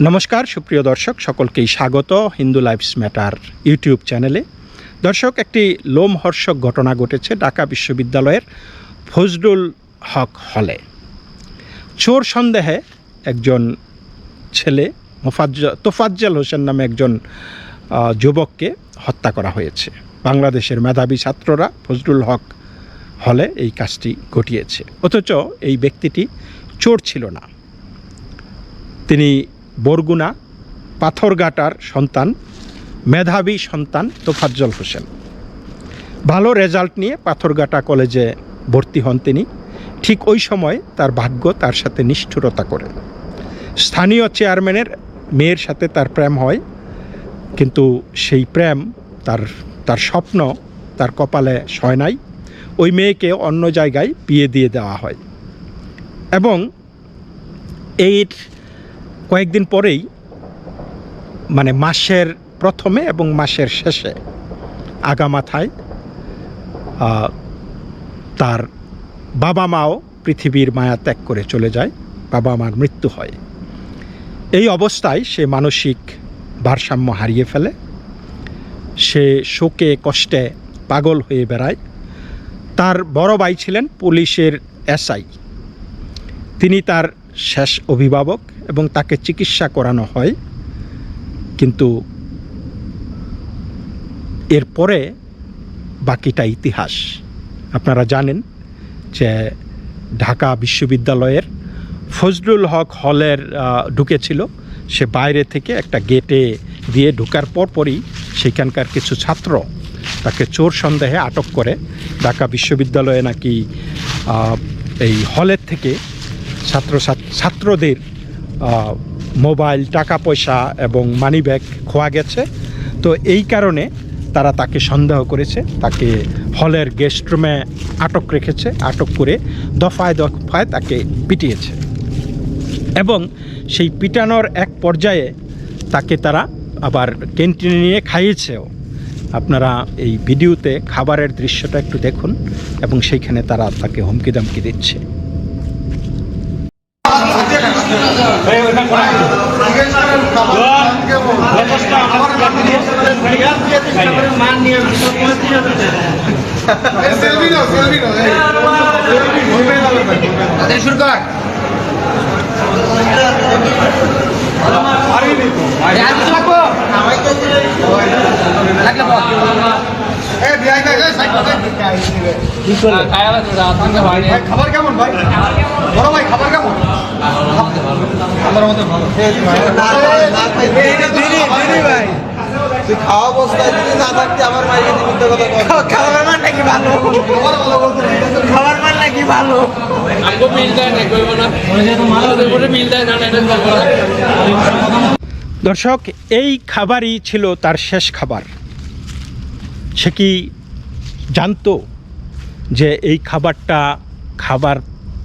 নমস্কার, সুপ্রিয় দর্শক, সকলকেই স্বাগত হিন্দু লাইফস ম্যাটার ইউটিউব চ্যানেলে। দর্শক, একটি লোমহর্ষক ঘটনা ঘটেছে ঢাকা বিশ্ববিদ্যালয়ের ফজলুল হক হলে। চোর সন্দেহে একজন ছেলে মোফাজ্জ তোফাজ্জাল হোসেন নামে একজন যুবককে হত্যা করা হয়েছে। বাংলাদেশের মেধাবী ছাত্ররা ফজলুল হক হলে এই কাজটি ঘটিয়েছে। অথচ এই ব্যক্তিটি চোর ছিল না। তিনি বরগুনা, পাথরঘাটার সন্তান, মেধাবী সন্তান তোফাজ্জল হোসেন। ভালো রেজাল্ট নিয়ে পাথরঘাটা কলেজে ভর্তি হন তিনি। ঠিক ওই সময় তার ভাগ্য তার সাথে নিষ্ঠুরতা করে। স্থানীয় চেয়ারম্যানের মেয়ের সাথে তার প্রেম হয়, কিন্তু সেই প্রেম তার তার স্বপ্ন তার কপালে সয় নাই। ওই মেয়েকে অন্য জায়গায় বিয়ে দিয়ে দেওয়া হয়। এবং এর কয়েকদিন পরেই মানে মাসের প্রথমে এবং মাসের শেষে আগামাথায় তার বাবা মাও পৃথিবীর মায়া ত্যাগ করে চলে যায়, বাবা মার মৃত্যু হয়। এই অবস্থায় সে মানসিক ভারসাম্য হারিয়ে ফেলে। সে শোকে, কষ্টে পাগল হয়ে বেড়ায়। তার বড় ভাই ছিলেন পুলিশের এসআই। তিনি তার শেষ অভিভাবক এবং তাকে চিকিৎসা করানো হয়। কিন্তু এরপরে বাকিটা ইতিহাস। আপনারা জানেন যে ঢাকা বিশ্ববিদ্যালয়ের ফজলুল হক হলের ঢুকেছিল। সে বাইরে থেকে একটা গেটে দিয়ে ঢোকার পরপরই সেখানকার কিছু ছাত্র তাকে চোর সন্দেহে আটক করে। ঢাকা বিশ্ববিদ্যালয়ে নাকি এই হলের থেকে ছাত্র ছাত্রদের মোবাইল টাকা পয়সা এবং মানিব্যাগ খোয়া গেছে। তো এই কারণে তারা তাকে সন্দেহ করেছে, তাকে হলের গেস্ট রুমে আটক রেখেছে, আটক করে দফায় দফায় তাকে পিটিয়েছে। এবং সেই পিটানোর এক পর্যায়ে তাকে তারা আবার ক্যান্টিনে নিয়ে খাইয়েছেও। আপনারা এই ভিডিওতে খাবারের দৃশ্যটা একটু দেখুন এবং সেইখানে তারা তাকে হুমকি দামকি দিচ্ছে। খাবার কেমন ভাই? বড় ভাই খাবার কেমন আমার মতো ভালো ভাই দর্শক এই খাবারই ছিল তার শেষ খাবার। সে কি জানতো যে এই খাবারটা খাবার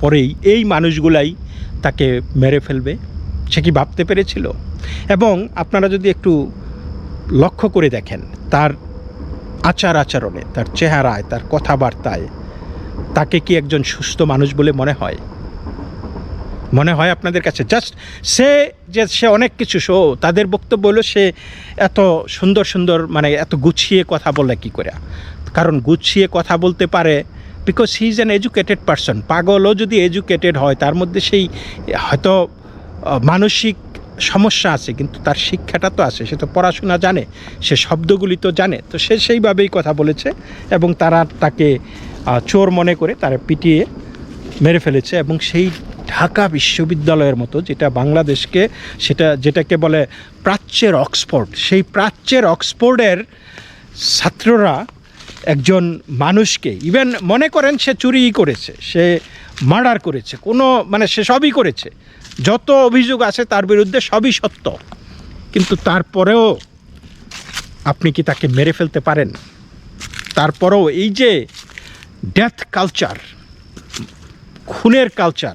পরেই এই মানুষগুলাই তাকে মেরে ফেলবে? সে কি ভাবতে পেরেছিল? এবং আপনারা যদি একটু লক্ষ্য করে দেখেন, তার আচার আচরণে, তার চেহারায়, তার কথাবার্তায়, তাকে কি একজন সুস্থ মানুষ বলে মনে হয়? মনে হয় আপনাদের কাছে? জাস্ট সে যে, সে অনেক কিছু শো তাদের বক্তব্য হলো সে এত সুন্দর সুন্দর মানে এত গুছিয়ে কথা বলে কি করে? কারণ গুছিয়ে কথা বলতে পারে because he is an educated person পাগলও যদি এডুকেটেড হয়, তার মধ্যে সেই হয়তো মানসিক সমস্যা আছে, কিন্তু তার শিক্ষাটা তো আছে, সে তো পড়াশোনা জানে, সে শব্দগুলি তো জানে, তো সে সেইভাবেই কথা বলেছে এবং তারা তাকে চোর মনে করে তারা পিটিয়ে মেরে ফেলেছে এবং সেই ঢাকা বিশ্ববিদ্যালয়ের মতো যেটা বাংলাদেশকে, সেটা যেটাকে বলে প্রাচ্যের অক্সফোর্ড, সেই প্রাচ্যের অক্সফোর্ডের ছাত্ররা একজন মানুষকে, ইভেন মনে করেন সে চুরি করেছে, সে মার্ডার করেছে, কোনো মানে সে সবই করেছে। যত অভিযোগ আছে তার বিরুদ্ধে সবই সত্য। কিন্তু তারপরেও আপনি কি তাকে মেরে ফেলতে পারেন? তারপরেও এই যে ডেথ কালচার খুনের কালচার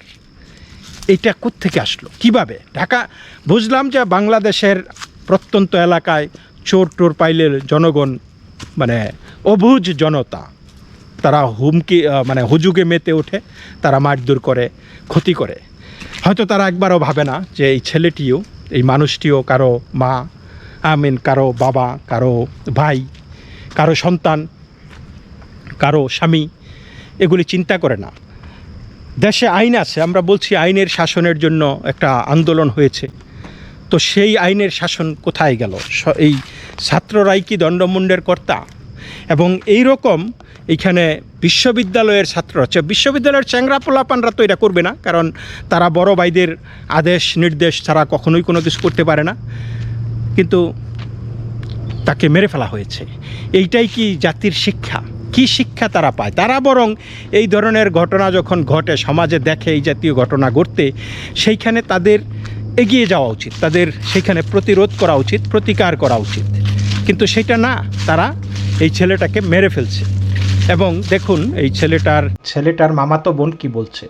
এইটা কোত্থেকে আসলো? কীভাবে? ঢাকা, বুঝলাম যে বাংলাদেশের প্রত্যন্ত এলাকায় চোর টোর পাইলে জনগণ মানে অভুজ জনতা। তারা হুমকি মানে হুজুগে মেতে ওঠে, তারা মারধর করে, ক্ষতি করে। হয়তো তারা একবারও ভাবে না যে এই ছেলেটিও, এই মানুষটিও কারও মা, আমিন, কারও বাবা, কারও ভাই, কারও সন্তান, কারও স্বামী, এগুলি চিন্তা করে না। দেশে আইন আছে, আমরা বলছি আইনের শাসনের জন্য একটা আন্দোলন হয়েছে। তো সেই আইনের শাসন কোথায় গেল? এই ছাত্ররাই কি দণ্ডমুণ্ডের কর্তা? এবং এই রকম এইখানে বিশ্ববিদ্যালয়ের ছাত্র আছে বিশ্ববিদ্যালয়ের চ্যাংরা পোলাপানরা তো এটা করবে না, কারণ তারা বড় ভাইদের আদেশ, নির্দেশ ছাড়া কখনোই কোনো কিছু করতে পারে না। কিন্তু তাকে মেরে ফেলা হয়েছে। এইটাই কি জাতির শিক্ষা? কি শিক্ষা তারা পায়? তারা বরং এই ধরনের ঘটনা যখন ঘটে, সমাজে দেখে এই জাতীয় ঘটনা ঘটতে, সেইখানে তাদের এগিয়ে যাওয়া উচিত। তাদের সেখানে প্রতিরোধ করা উচিত, প্রতিকার করা উচিত। কিন্তু সেটা না, তারা এই ছেলেটাকে মেরে ফেলছে। এবং দেখুন এই ছেলেটার ছেলেটার মামাতো বোন কি বলছে?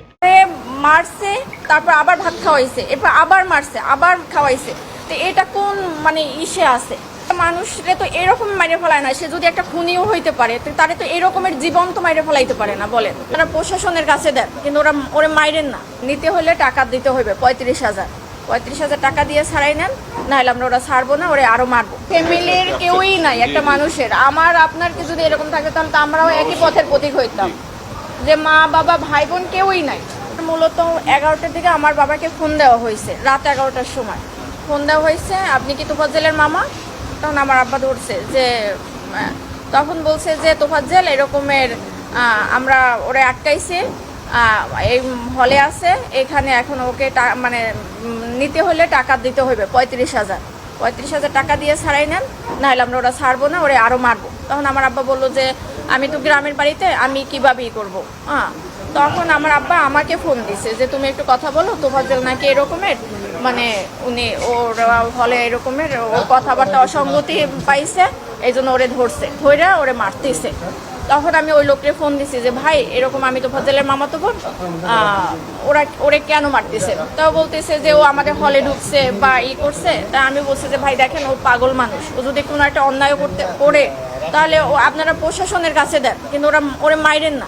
মারছে তারপর আবার ভাত খাওয়াইছে এরপর আবার মারছে আবার খাওয়াইছে। তো এটা কোন মানে ইসে আছে? মানুষরে তো এরকম মাইরে ফেলায় না সে যদি একটা খুনিও হইতে পারে তো তারে তো এরকমের জীবন্ত মাইরে ফেলাইতে পারে না বলেন। তারা প্রশাসনের কাছে দেন কিন্তু ওরা ওরে মাইরেন না। নিতে হলে টাকা দিতে হবে পঁয়ত্রিশ হাজার। পঁয়ত্রিশ হাজার টাকা দিয়ে ছাড়াই নেন নাহলে আমরা ওরা ছাড়বো না ওরে আরও মারবো। ফ্যামিলির কেউই নাই একটা মানুষের। আমার আপনার কি যদি এরকম থাকে তাহলে তো আমরাও একই পথের প্রতীক হইতাম। যে মা বাবা ভাই বোন কেউই নাই। মূলত এগারোটার দিকে আমার বাবাকে ফোন দেওয়া হয়েছে রাত এগারোটার সময়। ফোন দেওয়া হয়েছে আপনি কি তোফাজ্জেলের মামা? তখন আমার আব্বা ধরছে যে তখন বলছে যে তোফাজ্জেল এরকমের আমরা ওরে আটকাইছে এই হলে আছে, এখানে এখন ওকে মানে নিতে হলে টাকা দিতে হবে পঁয়ত্রিশ হাজার। পঁয়ত্রিশ হাজার টাকা দিয়ে ছাড়াই নেন, নাহলে আমরা ওরা ছাড়বো না, ওরে আরও মারবো। তখন আমার আব্বা বলল যে, আমি তো গ্রামের বাড়িতে, আমি কীভাবে ই করব? হ্যাঁ তখন আমার আব্বা আমাকে ফোন দিছে যে, তুমি একটু কথা বলো জন্য নাকি এরকমের? মানে উনি ওর হলে এরকমের, ওর কথাবার্তা অসঙ্গতি পাইছে এই জন্য ওরে ধরছে ধরে ওরে মারতেছে। তখন আমি ওই লোককে ফোন দিছি যে, ভাই, এরকম আমি তো ফজলের মামা তো বোন ওরা, ওরে কেন মারতেছে? তাও বলতেছে যে, ও আমাদের হলে ঢুকছে বা ই করছে। তা আমি বলছি যে, ভাই, দেখেন, ও পাগল মানুষ। ও যদি কোনো একটা অন্যায় করতে, করে, তাহলে ও আপনারা প্রশাসনের কাছে দেন। কিন্তু ওরা, ওরে মাইরেন না।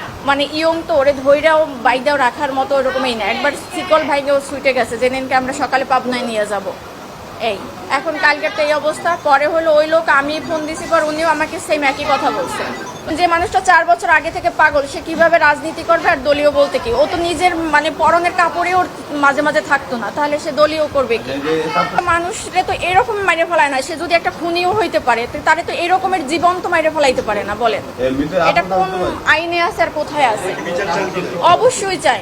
মানে ইয়ং তো ওরে ধৈরাও বাইদাও রাখার মতো ওরকমই না। একবার শিকল ও সুইটে গেছে, যে নিনকে আমরা সকালে পাবনায় নিয়ে যাব। এই, এখন কালকের তো এই অবস্থা, পরে হলো ওই লোক, আমি ফোন দিছি পর উনিও আমাকে সেম একই কথা বলছে। যে মানুষটা চার বছর আগে থেকে পাগল সে কীভাবে রাজনীতি করবে আর দলীয় বলতে কি? ও তো নিজের মানে পরনের কাপড়ে ওর মাঝে মাঝে থাকতো না তাহলে সে দলীয় করবে কি? মানুষরে তো এরকম মাইরে ফেলায় না সে যদি একটা খুনিও হইতে পারে তারে তো এরকমের জীবন তো মাইরে ফেলাইতে পারে না বলেন। এটা কোন আইনে আছে আর কোথায় আছে? অবশ্যই চাই।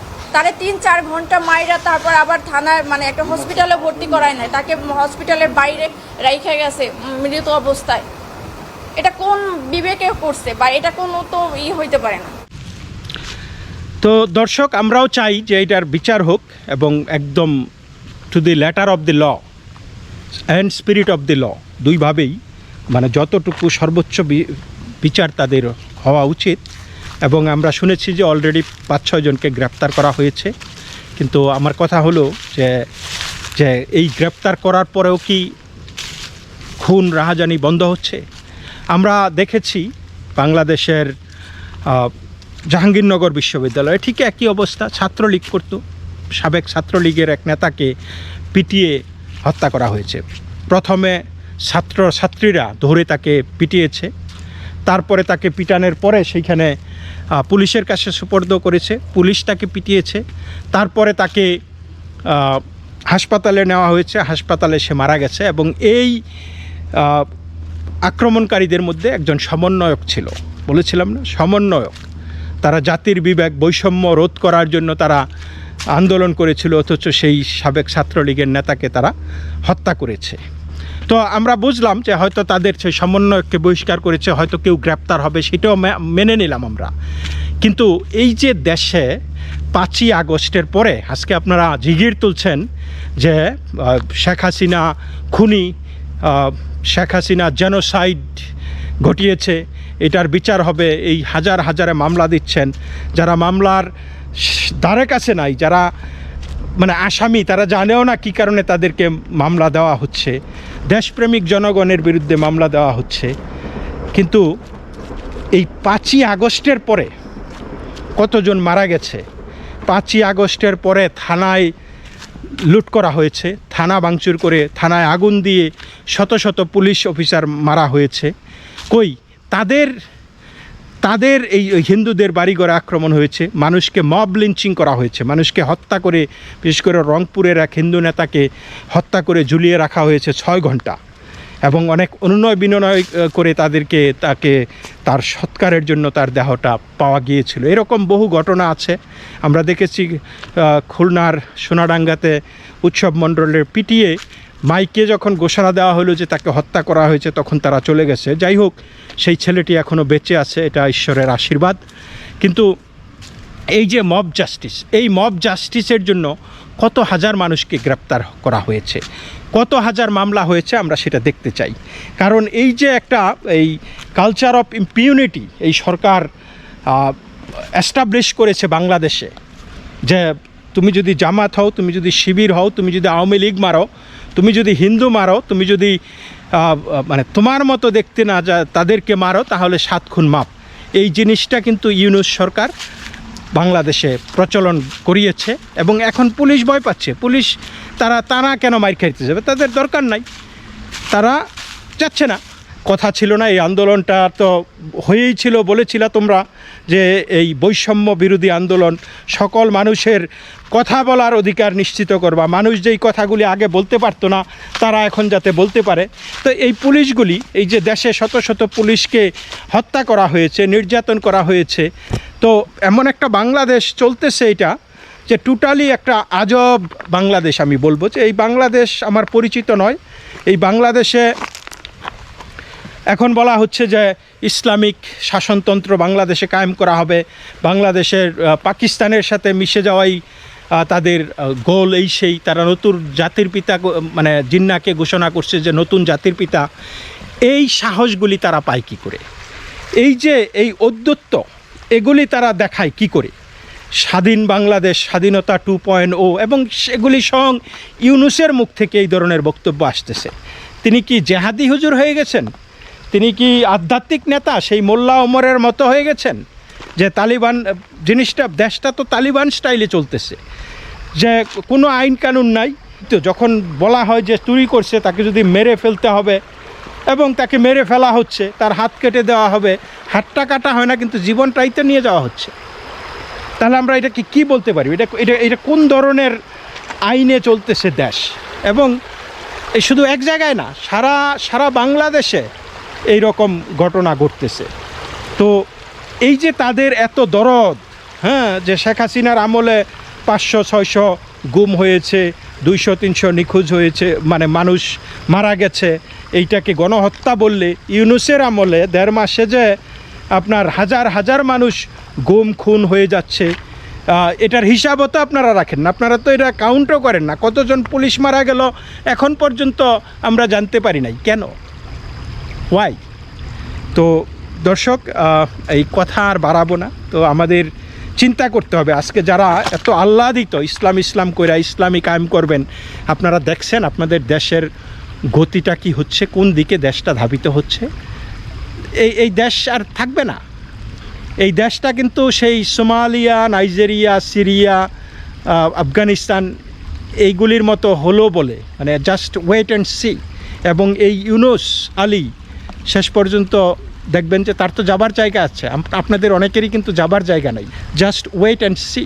তারে তিন, চার ঘণ্টা মাইরা তারপর আবার থানায় মানে একটা হসপিটালে ভর্তি করায় নাই। তাকে হসপিটালের বাইরে রাইখে গেছে মৃত অবস্থায়। এটা কোন বিবেকে করছে বা এটা কোনো তো ই হইতে পারে না। তো দর্শক, আমরাও চাই যে এটার বিচার হোক এবং একদম to the letter of the law and spirit of the law দুইভাবেই মানে যতটুকু সর্বোচ্চ বিচার তাদের হওয়া উচিত। এবং আমরা শুনেছি যে অলরেডি পাঁচ ছয়জনকে গ্রেপ্তার করা হয়েছে। কিন্তু আমার কথা হলো যে যে এই গ্রেপ্তার করার পরেও কি খুন, রাহাজানি বন্ধ হচ্ছে? আমরা দেখেছি বাংলাদেশের জাহাঙ্গীরনগর বিশ্ববিদ্যালয়ে ঠিক একই অবস্থা, ছাত্রলীগ করতো, সাবেক ছাত্রলীগের এক নেতাকে পিটিয়ে হত্যা করা হয়েছে। প্রথমে ছাত্র ছাত্রীরা ধরে তাকে পিটিয়েছে। তারপরে তাকে পিটানোর পরে সেইখানে পুলিশের কাছে সুপর্দ করেছে। পুলিশ তাকে পিটিয়েছে। তারপরে তাকে হাসপাতালে নেওয়া হয়েছে। হাসপাতালে সে মারা গেছে এবং এই আক্রমণকারীদের মধ্যে একজন সমন্বয়ক ছিল। বলেছিলাম না? সমন্বয়ক। তারা জাতির বিবেক, বৈষম্য রোধ করার জন্য তারা আন্দোলন করেছিল, অথচ সেই সাবেক ছাত্রলীগের নেতাকে তারা হত্যা করেছে। তো আমরা বুঝলাম যে হয়তো তাদের সেই সমন্বয়ককে বহিষ্কার করেছে, হয়তো কেউ গ্রেপ্তার হবে, সেটাও মেনে নিলাম আমরা। কিন্তু এই যে দেশে পাঁচই আগস্টের পরে, আজকে আপনারা জিগির তুলছেন যে শেখ হাসিনা খুনি শেখ হাসিনা জেনোসাইড ঘটিয়েছে, এটার বিচার হবে, এই হাজার হাজারে মামলা দিচ্ছেন। যারা মামলার ধারে কাছে নাই, যারা মানে আসামি, তারা জানেও না কী কারণে তাদেরকে মামলা দেওয়া হচ্ছে। দেশপ্রেমিক জনগণের বিরুদ্ধে মামলা দেওয়া হচ্ছে। কিন্তু এই পাঁচই আগস্টের পরে কতজন মারা গেছে? পাঁচই আগস্টের পরে থানায় লুট করা হয়েছে। থানা ভাঙচুর করে থানায় আগুন দিয়ে শত শত পুলিশ অফিসার মারা হয়েছে। কই, তাদের তাদের এই হিন্দুদের বাড়িঘরে আক্রমণ হয়েছে। মানুষকে মব লিঞ্চিং করা হয়েছে। মানুষকে হত্যা করে, বিশেষ করে রংপুরের এক হিন্দু নেতাকে হত্যা করে ঝুলিয়ে রাখা হয়েছে ছয় ঘণ্টা। এবং অনেক অনুনয় বিনয় করে তাদেরকে, তাকে তার সৎকারের জন্য তার দেহটা পাওয়া গিয়েছিল। এরকম বহু ঘটনা আছে। আমরা দেখেছি খুলনার সোনাডাঙ্গাতে উৎসব মণ্ডলের পিটিয়ে মাইকে যখন ঘোষণা দেওয়া হলো যে তাকে হত্যা করা হয়েছে, তখন তারা চলে গেছে। যাই হোক, সেই ছেলেটি এখনও বেঁচে আছে, এটা ঈশ্বরের আশীর্বাদ। কিন্তু এই যে মব জাস্টিস, এই মব জাস্টিসের জন্য কত হাজার মানুষকে গ্রেপ্তার করা হয়েছে, কত হাজার মামলা হয়েছে আমরা সেটা দেখতে চাই। কারণ এই যে একটা এই কালচার অফ ইম্পিউনিটি এই সরকার অ্যাস্টাবলিশ করেছে বাংলাদেশে, যে তুমি যদি জামাত হও, তুমি যদি শিবির হও, তুমি যদি আওয়ামী লীগ মারো তুমি যদি হিন্দু মারো, তুমি যদি মানে তোমার মতো দেখতে না যা, তাদেরকে মারো, তাহলে সাত খুন মাপ। এই জিনিসটা কিন্তু ইউনুস সরকার বাংলাদেশে প্রচলন করিয়েছে এবং এখন পুলিশ ভয় পাচ্ছে। পুলিশ তারা তারা কেন মাইর খাইতে যাবে? তাদের দরকার নাই। তারা যাচ্ছে না। কথা ছিল না, এই আন্দোলনটা তো হয়েই ছিল, বলেছিল তোমরা। যে এই বৈষম্য বিরোধী আন্দোলন সকল মানুষের কথা বলার অধিকার নিশ্চিত করবা। মানুষ যেই কথাগুলি আগে বলতে পারতো না, তারা এখন যাতে বলতে পারে। তো এই পুলিশগুলি, এই যে দেশে শত শত পুলিশকে হত্যা করা হয়েছে, নির্যাতন করা হয়েছে, তো এমন একটা বাংলাদেশ চলতেছে এটা, যে টোটালি একটা আজব বাংলাদেশ আমি বলব। যে এই বাংলাদেশ আমার পরিচিত নয়, এই বাংলাদেশে এখন বলা হচ্ছে যে ইসলামিক শাসনতন্ত্র বাংলাদেশে কায়েম করা হবে। বাংলাদেশের পাকিস্তানের সাথে মিশে যাওয়াই তাদের গোল। এই সেই তারা নতুন জাতির পিতা মানে জিন্নাকে ঘোষণা করছে যে নতুন জাতির পিতা। এই সাহসগুলি তারা পায় কী করে? এই যে এই ঔদ্ধত্য এগুলি তারা দেখায় কি করে? স্বাধীন বাংলাদেশ, স্বাধীনতা টু পয়েন্ট ও এবং সেগুলি সং ইউনুসের মুখ থেকে এই ধরনের বক্তব্য আসতেছে। তিনি কি জেহাদি হুজুর হয়ে গেছেন? তিনি কি আধ্যাত্মিক নেতা? সেই মোল্লা ওমরের মতো হয়ে গেছেন? যে তালিবান, জিনিসটা, দেশটা তো তালিবান স্টাইলে চলতেছে। যে কোনো আইন কানুন নাই, তো যখন বলা হয় যে চুরি করছে, তাকে যদি মেরে ফেলতে হবে এবং তাকে মেরে ফেলা হচ্ছে, তার হাত কেটে দেওয়া হবে, হাতটা কাটা হয় না, কিন্তু জীবনটাই তো নিয়ে যাওয়া হচ্ছে। তাহলে আমরা এটাকে কি বলতে পারি? এটা এটা এটা কোন ধরনের আইনে চলতেছে দেশ? এবং এই শুধু এক জায়গায় না, সারা সারা বাংলাদেশে এই রকম ঘটনা ঘটতেছে। তো এই যে তাদের এত দরদ হ্যাঁ যে শেখ হাসিনার আমলে পাঁচশো, ছয়শো গুম হয়েছে, দুইশো, তিনশো নিখোঁজ হয়েছে মানে মানুষ মারা গেছে, এইটাকে গণহত্যা বললে ইউনুসের আমলে দেড় মাসে যে আপনার হাজার হাজার মানুষ গুম, খুন হয়ে যাচ্ছে এটার হিসাবও তো আপনারা রাখেন না। আপনারা তো এটা কাউন্টও করেন না। কতজন পুলিশ মারা গেল এখন পর্যন্ত আমরা জানতে পারি নাই। কেন? ওয়াই তো দর্শক এই কথা আর বাড়াবো না। তো আমাদের চিন্তা করতে হবে। আজকে যারা এত আহ্লাদিত, ইসলাম ইসলাম কইরা ইসলামী কায়েম করবেন, আপনারা দেখছেন আপনাদের দেশের গতিটা কি হচ্ছে, কোন দিকে দেশটা ধাবিত হচ্ছে। এই এই দেশ আর থাকবে না। এই দেশটা কিন্তু সেই সোমালিয়া, নাইজেরিয়া, সিরিয়া আফগানিস্তান এইগুলির মতো হলো বলে মানে জাস্ট ওয়েট অ্যান্ড সি এবং এই ইউনুস আলী শেষ পর্যন্ত দেখবেন যে তার তো যাবার জায়গা আছে। আপনাদের অনেকেরই কিন্তু যাবার জায়গা নাই। Just wait and C